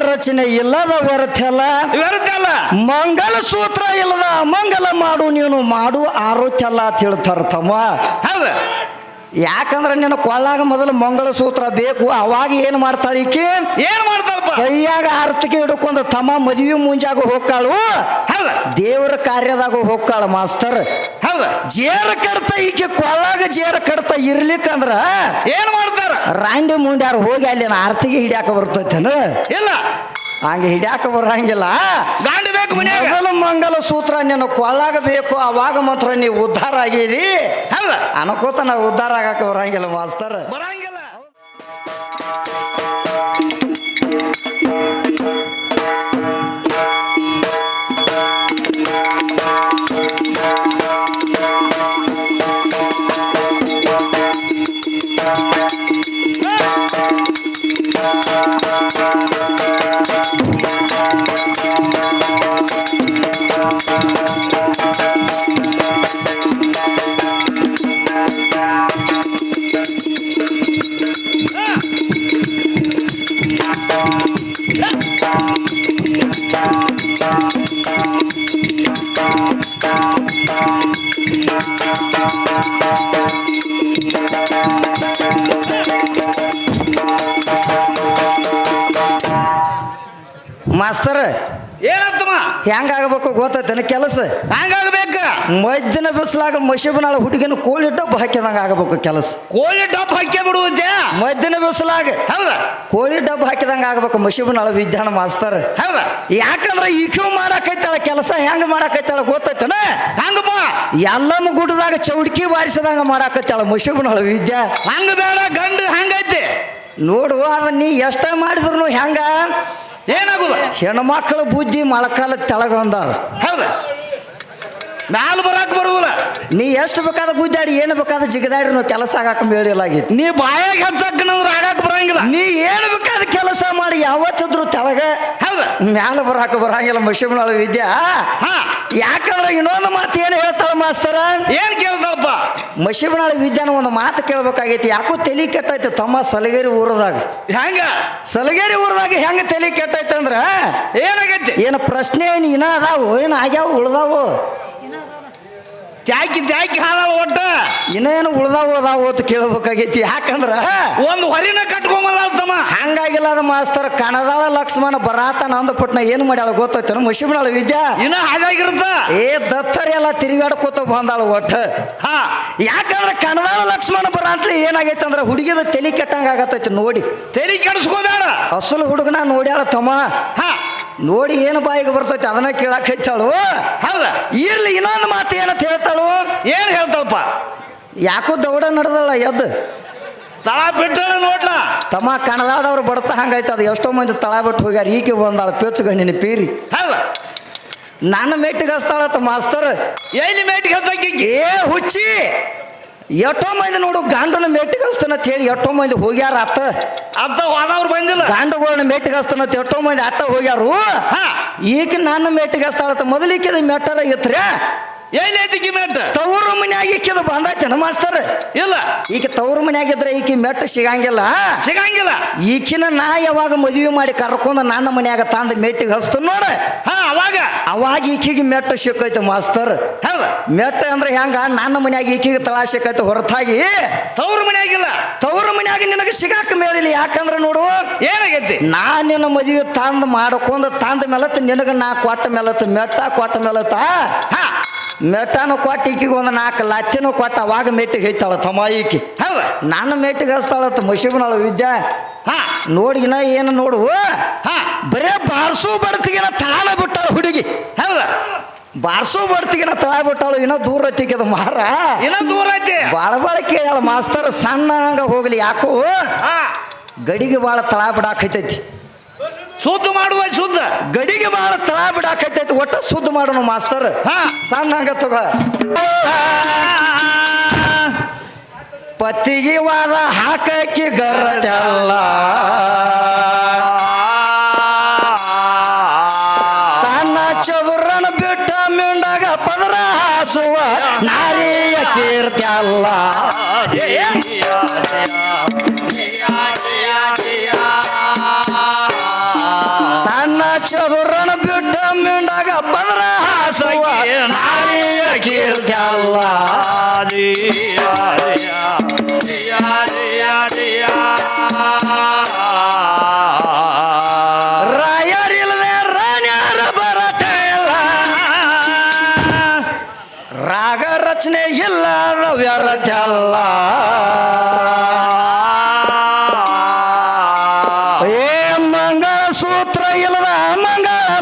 ರಚನೆ ಇಲ್ಲದ ವ್ಯರ್ಥಲ್ಲ. ವರ್ತಲ್ಲ ಮಂಗಲ ಸೂತ್ರ ಇಲ್ಲದ ಮಂಗಲ ಮಾಡು ನೀನು ಮಾಡು ಆರು ಅಂತ ಹೇಳ್ತಾರ ತಮ್ಮ. ಹೌದು. ಯಾಕಂದ್ರೆ ನಿನ್ನ ಕೊಳ್ಳಾಗ ಮೊದಲು ಮಂಗಲ ಸೂತ್ರ ಬೇಕು ಅವಾಗ ಏನ್ ಮಾಡ್ತಾಳ ಈಕಿ? ಏನ್ ಮಾಡ್ತಾರಪ್ಪ ಕೈಯಾಗ ಆರ್ತಿಗೆ ಹಿಡ್ಕೊಂಡು ತಮ್ಮ ಮದುವೆ ಮುಂಜಾಗ ಹೋಗ್ತಾಳು ಹೌದ. ದೇವರ ಕಾರ್ಯದಾಗ ಹೋಗ್ತಾಳ ಮಾಸ್ತರ್ ಹೌದ. ಜೇರ ಕಡ್ತ ಈಕೆ ಕೊಳ್ಳಾಗ ಜೇರ ಕಡ್ತ ಇರ್ಲಿಕ್ಕಂದ್ರ ಏನ್ ರಾಂಡಿ ಮುಂಡ್ಯಾರು ಹೋಗಿ ಅಲ್ಲಿನ ಆರ್ತಿಗೆ ಹಿಡ್ಯಾಕ ಬರ್ತೈತೇನ? ಇಲ್ಲ. ಹಂಗೆ ಹಿಡ್ಯಾಕ ಬರಂಗಿಲ್ಲ. ಗಾಂಡಿ ಬೇಕು ಮನ್ಯಾಗ. ಮೊದಲು ಮಂಗಲ ಸೂತ್ರ ನಿನ್ನ ಕೊಳ್ಳಾಗ ಬೇಕು ಅವಾಗ ಮಾತ್ರ ನೀವು ಉದ್ಧಾರ ಆಗಿದಿ ಅಲ್ಲ ಅನ್ಕೋತ ನಾವು ಉದ್ಧಾರ ಆಗಾಕ ಬರಂಗಿಲ್ಲ ಮಾಸ್ತರ್. ಬರಂಗಿಲ್ಲ. ಮಾಸ್ತರ್. ಏನತ್ತಮ್ಮ ಹೆಂಗಾಗಬೇಕು ಗೊತ್ತೈತೇನ? ಕೆಲಸ. ಹಂಗಾಗ್ಬೇಕ. ಮಜ್ಜನ ಬಿಸ್ಲಾಗ ಮಶಿಬನಾಳ ಹುಡುಗಿನ ಕೋಳಿ ಡಬ್ಬ ಹಾಕಿದಂಗ ಆಗಬೇಕು ಕೆಲಸ. ಕೋಳಿ ಡಬ್ಬ ಹಾಕಿ ಬಿಡುವಂತೆ? ಮಜ್ಜನ ಬಿಸಿಲಾಗ ಹೌದ? ಕೋಳಿ ಡಬ್ಬ ಹಾಕಿದಂಗ ಆಗ್ಬೇಕು ಮಶಿಬನಾಳ ವಿಜ್ಞಾನ ಮಾಸ್ತರ್. ಹೌದ? ಯಾಕಂದ್ರೆ ಈಕ್ಯೂ ಮಾಡಾಕೈತಾಳ ಕೆಲಸ ಹೆಂಗ ಮಾಡಾಕೈತಾಳ ಗೊತ್ತೈತನ? ಹಂಗಪ್ಪ. ಎಲ್ಲಮ್ಮ ಗುಡ್ಡದಾಗ ಚೌಡ್ಕಿ ಬಾರಿಸದಂಗ ಮಾಡಾಕೈತಾಳ ಮಶಿಬನಾಳ ವಿದ್ಯಾ. ಹಂಗ ಬೇಡ ಗಂಡು ಹಂಗೈತಿ. ನೋಡುವ ಅದನ್ನ ನೀ ಎಷ್ಟ ಮಾಡಿದ್ರು ಹೆಂಗ? ಏನಾಗುದ? ಹೆಣ್ಮಕ್ಳ ಬುದ್ಧಿ ಮೊಳಕಾಲ ತೆಳಗ ಅಂದಾರ. ಹೌದ. ಮ್ಯಾಲ ಬರಾಕ್ ಬರುದಿಲ್ಲ. ನೀ ಎಷ್ಟು ಬೇಕಾದ ಗುದ್ದಾಡಿ ಏನು ಬೇಕಾದ ಜಿಗದಾಡಿ ನಾವು ಕೆಲಸ ಆಗಾಕ ಮೇಳಿಲಾಗೈತಿ ನೀ ಬಾಯಾಗ ಹಚ್ಚಕ್ಕನಂದ್ರ ಆಗಾಕ ಬರಂಗಿಲ್ಲ. ನೀ ಏನು ಬೇಕಾದ ಕೆಲಸ ಮಾಡಿ ಯಾವತ್ತಿದ್ರು ತೆಳಗ ಹೌದ. ಮ್ಯಾಲ ಬರಾಕ ಬರಂಗಿಲ್ಲ ಮಶಿಮನಾಳ ವಿದ್ಯಾ. ಹಾ. ಯಾಕಂದ್ರೆ ಇನ್ನೊಂದು ಮಾತು ಏನು ಹೇಳ್ತಾಳ ಮಾಸ್ತರ? ಏನ್ ಕೇಳ್ತಾಳಪ್ಪ? ಮಶಿಬನಾಳ ವಿದ್ಯಾನ ಒಂದು ಮಾತು ಕೇಳ್ಬೇಕಾಗೈತಿ. ಯಾಕೋ ತಲೆ ಕೆಟ್ಟೈತೆ ತಮ್ಮ ಸಲಗೇರಿ ಊರದಾಗ. ಹೆಂಗ? ಸಲಗೇರಿ ಊರದಾಗ ಹೆಂಗ ತಲೆ ಕೆಟ್ಟೈತೆ ಅಂದ್ರ? ಏನಾಗೈತಿ? ಏನು ಪ್ರಶ್ನೆ ಏನು ಇನ್ನ ಅದಾವು ಏನು ಆಗ್ಯಾವ ಉಳ್ದಾವು? ತ್ಯಾಕಿ ತ್ಯಾಕಿ ಹಾಲಲ್ಲ ಒಟ್ಟ. ಇನ್ನೇನು ಉಳ್ದಾವ ಅದಾವು ಅಂತ ಕೇಳ್ಬೇಕಾಗೈತಿ. ಯಾಕಂದ್ರ ಒಂದು ಹೊರಿನ ಕಟ್ಕೊಂಬಲ್ಲ ಹಂಗಾಗಿಲ್ಲ ಅದ ಮಾಸ್ತರ್ ಕಣದಾಳ ಲಕ್ಷ್ಮಣ ಬರಾತನ ಅಂದಪಟ್ನ ಏನು ಮಾಡ್ಯಾಳ ಗೊತ್ತೈತೇನು? ಮಶಿಬನಾಳ ವಿದ್ಯಾ? ಇನ್ನ ಹಾಗಾಗಿರುತ್ತ ಏ ದತ್ತರಿ ಎಲ್ಲ ತಿರುಗಾಡ್ಕೋತ ಬಂದಾಳ ಒಟ್ಟ. ಹಾ. ಯಾಕಂದ್ರೆ ಕಣದಾಳ ಲಕ್ಷ್ಮಣ ಬರ ಅಂತಲೇ ಏನಾಗೈತೆ ಅಂದ್ರೆ ಹುಡುಗಿದ ತಲೆ ಕೆಟ್ಟಂಗ ಆಗತ್ತೈತಿ ನೋಡಿ. ತಲೆ ಕೆಡಿಸ್ಕೋಬೇಡ. ಅಸಲು ಹುಡುಗನ ನೋಡ್ಯಾಳ ತಮ್ಮ. ಹಾ. ನೋಡಿ ಏನು ಬಾಯಿಗೆ ಬರ್ತೈತಿ ಅದನ್ನ ಕೇಳಕ್ ಹೆಚ್ಚಾಳು ಹೌದಾ. ಇರ್ಲಿ ಇನ್ನೊಂದು ಮಾತು ಏನಂತ ಹೇಳ್ತಾಳು ಏನ್ ಹೇಳ್ತಾವಪ್ಪ? ಯಾಕೋ ದೌಡ ನಡೆದಲ್ಲ ಎದ್ದು. ತಳ ಬಿಟ್ಟಳ ನೋಡ್ಲ. ತಮ್ಮ ಕಣದಾದವ್ರು ಬಡ್ತಾ ಹಂಗಾಯ್ತು. ಅದು ಎಷ್ಟೋ ಮಂದಿ ತಳ ಬಿಟ್ಟು ಹೋಗ್ಯಾರ. ಈಕೆ ಬಂದಾಳ ಪೇಚುಗಣ್ಣಿನ ಪೀರಿ. ಅಲ್ಲ ನನ್ನ ಮೆಟ್ಟಿಗೆ ಹಸ್ತಾಳತ್ತ ಮಾಸ್ತರ್ ಎಲ್ಲಿ ಮೇಟಿಗೆ ಏ ಹುಚ್ಚಿ! ಎಷ್ಟೋ ಮಂದಿ ನೋಡು ಗಂಡನ ಮೇಟಿಗೆ ಹಸ್ತಾನ ಅಂತ ಹೇಳಿ ಎಷ್ಟೋ ಮಂದಿ ಹೋಗ್ಯಾರ ಅತ್ತ. ಅತ್ತ ಹೋದವ್ರು ಬಂದಿಲ್ಲ. ಗಾಂಡಗಳನ್ನ ಮೆಟ್ಟಿಗೆ ಹಸ್ತಾನ ಅಂತ ಎಷ್ಟೋ ಮಂದಿ ಅತ್ತ ಹೋಗ್ಯಾರು. ಹಾ. ಈಗ ನನ್ನ ಮೇಟಿಗೆ ಹಸ್ತಾಳತ್ತ ಮೊದಲಿಕ್ಕೆ ಮೆಟ್ಟರ ಇತ್ರ ಎಲ್ಲಿ ಐತಿಕಿ ಮೆಟ್ಟ ತವರು ಮನ್ಯಾಗ ಈಕಿದ ಬಂದೈತೇನ ಮಾಸ್ತರ್? ಇಲ್ಲ. ಈಗ ತವರು ಮನ್ಯಾಗಿದ್ರೆ ಈಕಿ ಮೆಟ್ಟ ಸಿಗಂಗಿಲ್ಲ. ಸಿಗಂಗಿಲ್ಲ. ಈಕಿನ ನಾ ಯಾವಾಗ ಮದುವೆ ಮಾಡಿ ಕರ್ಕೊಂಡು ನನ್ನ ಮನ್ಯಾಗ ತಂದ ಮೆಟ್ಟಿಗೆ ಹಸ್ತ ನೋಡ. ಹಾ ಅವಾಗ. ಅವಾಗ ಈಕಿಗೆ ಮೆಟ್ಟ ಸಿಕ್ಕೈತೆ ಮಾಸ್ತರ್. ಹೌದ. ಮೆಟ್ಟ ಅಂದ್ರೆ ಹೆಂಗ? ನನ್ನ ಮನ್ಯಾಗ ಈಕಿಗೆ ತಳ ಸಿಕ್ಕೈತೆ ಹೊರತಾಗಿ. ತವ್ರ ಮನ್ಯಾಗಿಲ್ಲ. ತವ್ರ ಮನ್ಯಾಗ ನಿನಗೆ ಸಿಗಾಕ ಮೇಲಿಲ್ಲ. ಯಾಕಂದ್ರೆ ನೋಡು ಏನಾಗೈತಿ? ನಾ ನಿನ್ನ ಮದುವೆ ತಂದು ಮಾಡ್ಕೊಂಡು ತಂದ ಮೇಲತ್ ನಿನಗ ನಾ ಕೊಟ್ಟ ಮೇಲತ್ ಮೆಟ್ಟ ಕೊಟ್ಟ ಮೇಲತ್ತ. ಹಾ ಮೆಟ್ಟನು ಕೊಟ್ಟ ಈಕಿಗೆ ಒಂದು ನಾಲ್ಕು ಲಚ್ಚನು ಕೊಟ್ಟ ಅವಾಗ ಮೆಟ್ಟಿಗೆ ಹೈತಾಳ ತಮಾಯಿಕಿ ಈಕಿ. ನಾನು ಮೆಟ್ಟಿಗೆ ಹಸ್ತಾಳತ್ತ ಮಶಿಬನಾಳ ವಿದ್ಯಾ. ಹಾ ನೋಡಿ ಇನ್ನ ಏನು ನೋಡು. ಹಾ ಬರೇ ಬಾರ್ಸು ಬಡ್ತಿಗಿನ ತಾಳ ಬಿಟ್ಟಾಳ ಹುಡುಗಿ. ಹೌದ ಬಾರ್ಸು ಬಡ್ತಿಗಿನ ತಾಳ ಬಿಟ್ಟಾಳು ಇನ್ನೂ ದೂರ ಹತ್ತಿಗೆದ ಮಾರ. ಇನ್ನ ದೂರ ಐತಿ. ಬಾಳ ಬಾಳ ಕೇಳ ಮಾಸ್ತರ್ ಸಣ್ಣ ಹಂಗ ಹೋಗ್ಲಿ ಯಾಕೋ. ಹಾ. ಗಡಿಗೆ ಬಾಳ ತಳ ಬಿಡಾಕೈತೈತಿ ಸುದ್ದ ಮಾಡುವ ಶುದ್ಧ. ಗಡಿಗೆ ಬಹಳ ತಳ ಬಿಡಾಕೈತೈತಿ ಒಟ್ಟ ಶುದ್ಧ ಮಾಡೋಣ ಮಾಸ್ತರ್. ಹಾ. ಸಣ್ಣ ಹಂಗ ತಗೋ. ಪತ್ತಿಗೆ ವಾದ ಹಾಕಿ ಗರದಲ್ಲ.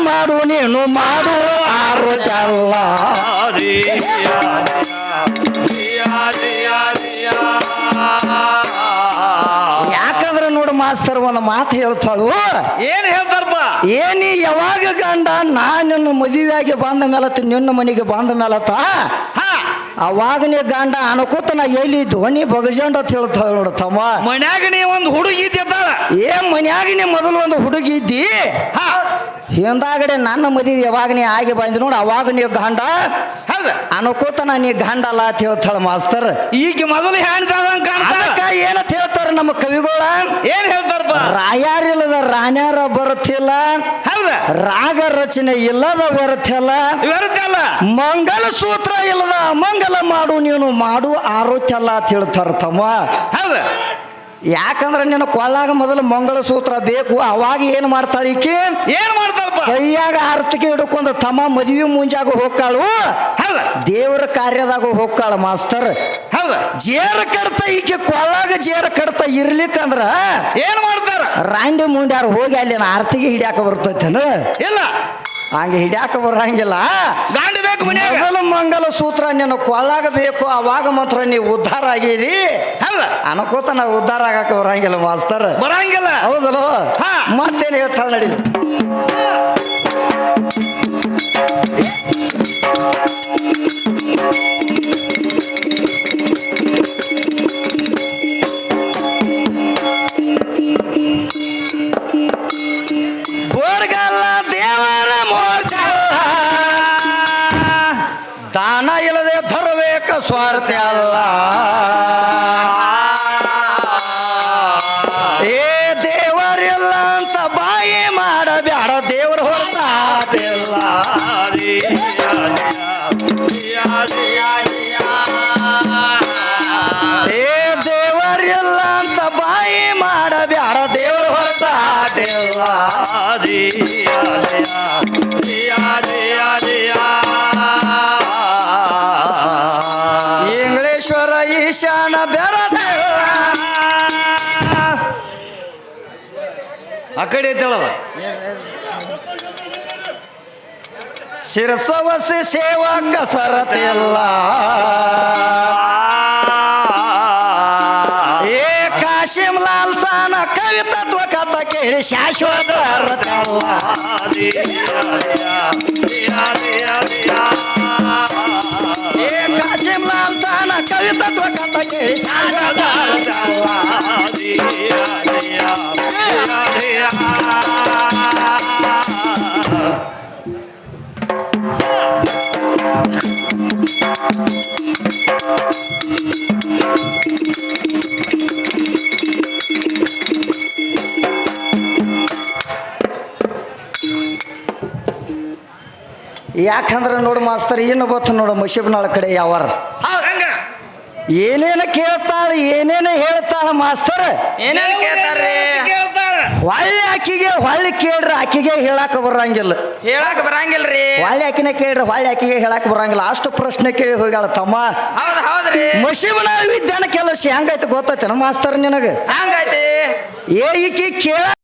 ಮಾಡು ನೀನು ಮಾಡು ಆರುತ್ತಲ್ಲ ಯಾಕಂದ್ರೆ ನೋಡು ಮಾಸ್ತರ್ ಒಂದು ಮಾತು ಹೇಳ್ತಾಳು. ಏನ್ ಹೇಳ್ತಾರಪ್ಪ? ಏನಿ ಯಾವಾಗ ಗಂಡ ನಾ ನಿನ್ನ ಮದುವೆಯಾಗಿ ಬಂದ ಮೇಲತ್ತ ನಿನ್ನ ಮನೆಗೆ ಬಂದ ಮೇಲತ್ತ ಹಾ. ಅವಾಗ ನೀ ಗಂಡ ಅನ್ಕೋತ ನಾ ಎಲ್ಲಿ ಧ್ವನಿ ಬಗಜಂಡ ಅಂತ ಹೇಳ್ತಾಳ ನೋಡು ತಮ್ಮ. ಮನ್ಯಾಗ ನೀ ಒಂದು ಹುಡುಗಿ ಇದ್ದಾಳ ಏ ಮನ್ಯಾಗ ನೀ ಮೊದಲು ಒಂದು ಹುಡುಗಿ ಇದ್ದಿ? ಹಾ. ಹಿಂದಾಗಡೆ ನನ್ನ ಮದುವೆ ಯಾವಾಗ ನೀ ಆಗಿ ಬಂದಿ ನೋಡು ಅವಾಗ ನೀವು ಗಂಡ. ಹೌದು? ಅನುಕೋತನ ನಾ ಗಂಡ ಅಲ್ಲ ಅಂತ ಹೇಳ್ತಾಳ ಮಾಸ್ತರ್. ಈಗ ಮೊದಲು ಏನಂತ ಹೇಳ್ತಾರ ನಮ್ಮ ಕವಿಗಳ? ಏನ್ ಹೇಳ್ತಾರಪ್ಪ ರಾಯಾರಿಲ್ಲದ ರಾಣ್ಯಾರ ಬರುತ್ತಿಲ್ಲ. ಹೌದು? ರಾಗ ರಚನೆ ಇಲ್ಲದ ವ್ಯರ್ಥಲ್ಲ ಬರುತ್ತಲ್ಲ ಮಂಗಲ ಸೂತ್ರ ಇಲ್ಲದ ಮಂಗಲ ಮಾಡು ನೀನು ಮಾಡು ಆರೋಗ್ಯ ಅಲ್ಲ ಅಂತ ಹೇಳ್ತಾರ ತಮ್ಮ. ಹೌದ? ಯಾಕಂದ್ರೆ ನಿನ್ನ ಕೊಳ್ಳಾಗ ಮೊದಲು ಮಂಗಳ ಸೂತ್ರ ಬೇಕು ಅವಾಗ ಏನು ಮಾಡ್ತಾಳೆ ಈಕೆ? ಏನು ಮಾಡ್ತಾರಪ್ಪ ಕೈಯಾಗ ಆರ್ತಕ್ಕೆ ಹಿಡ್ಕೊಂಡು ತಮ್ಮ ಮದುವೆ ಮುಂಜಾಗ ಹೋಗ್ತಾಳು. ಅಲ್ಲ ದೇವರ ಕಾರ್ಯದಾಗ ಹೋಗ್ತಾಳ ಮಾಸ್ತರ್. ಹೌದ. ಜೇರ ಕಡ್ತ ಈಕೆ ಕೊಳ್ಳಾಗ ಜೇರ ಕಡ್ತ ಇರ್ಲಿಕ್ಕಂದ್ರ ಏನು ಮಾಡ್ತಾರ? ರಾಂಡಿ ಮುಂಡ್ಯಾರ ಹೋಗಿ ಅಲ್ಲಿನ ಆರ್ತಿಗೆ ಹಿಡಿಯಾಕ ಬರ್ತೈತೇನು? ಇಲ್ಲ. ಹಂಗೆ ಹಿಡ್ಯಾಕ ಬರಂಗಿಲ್ಲ. ಗಾಂಡ ಬೇಕು ಮನ್ಯಾಗ. ಮೊದಲು ಮಂಗಲ ಸೂತ್ರ ನಿನ್ನ ಕೊಳ್ಳಾಗ ಬೇಕು ಅವಾಗ ಮಾತ್ರ ನೀವು ಉದ್ಧಾರ ಆಗಿದಿ. ಅಲ್ಲ ಅನ್ಕೋತ ನಾವು ಉದ್ಧಾರ ಆಗಕ್ಕೆ ಬರಂಗಿಲ್ಲ ಮಾಸ್ತರ್. ಬರಂಗಿಲ್ಲ. ಹೌದಲ್ಲ? ಹಾ. ಮತ್ತೇನು ಹೇಳ್ತಾಳ ನಡಿ. ಬೋರ್ಗಲ್ಲ ಮಾಡಬ್ಯಾಡ ದೇವ್ರ ಹೊರತಾದಿಲ್ಲ ಏ ದೇವರಿಲ್ಲ ಅಂತ ಬಾಯಿ ಮಾಡ ಬ್ಯಾಡ ದೇವ್ರ ಹೊರತಾದಿಲ್ಲ ಇಂಗ್ಲೇಶ್ವರ ಈಶಾನ ಬೆರದಿಲ್ಲ ಆ ಕಡೆ ಐತಳವ ಶಿರಸವಸಿ ಸೇವಾ ಕಸರತಿಲ್ಲ ಏ ಕಾಶಿಂ ಲಾಲ್ ಸಾನ ಕವಿತತ್ವ ಕಥ ಕೇಳಿ ಶಾಶ್ವತ ಅರ್ಥಲ್ಲ. ಯಾಕಂದ್ರೆ ನೋಡು ಮಾಸ್ತರ್ ಏನು ಗೊತ್ತು ನೋಡು ಮಶಿಬ್ನಾಳ ಕಡೆ ಯಾವಾರ? ಏನೇನು ಕೇಳ್ತಾಳ ಏನೇನು ಹೇಳ್ತಾಳ ಮಾಸ್ತರ್? ಏನೇನು ಕೇಳ್ತಾರ್ರಿ ಹೊಳ್ಳಿ ಆಕಿಗೆ ಹೊಳ್ಳಿ ಕೇಳ್ರಿ ಆಕಿಗೆ ಹೇಳಾಕ ಬರಂಗಿಲ್ಲ. ಹೇಳಕ್ ಬರಂಗಿಲ್ರಿ. ಹೊಳ್ಳಿ ಆಕಿನ ಕೇಳ್ರಿ ಹೊಳ್ಳಿ ಆಕಿಗೆ ಹೇಳಾಕ ಬರಂಗಿಲ್ಲ. ಅಷ್ಟು ಪ್ರಶ್ನೆ ಕೇಳಿ ಹೋಗ್ಯಾಳ ತಮ್ಮ. ಹೌದ್ ಹೌದ್ರಿ. ಮಶಿಬ್ನಾಳ ವಿದ್ಯಾನ ಕೆಲಸ ಹೆಂಗೈತೆ ಗೊತ್ತೈತೇನ ಮಾಸ್ತರ್ ನಿನಗೆ? ಹಂಗೈತಿ? ಏ ಈಕಿ ಕೇಳ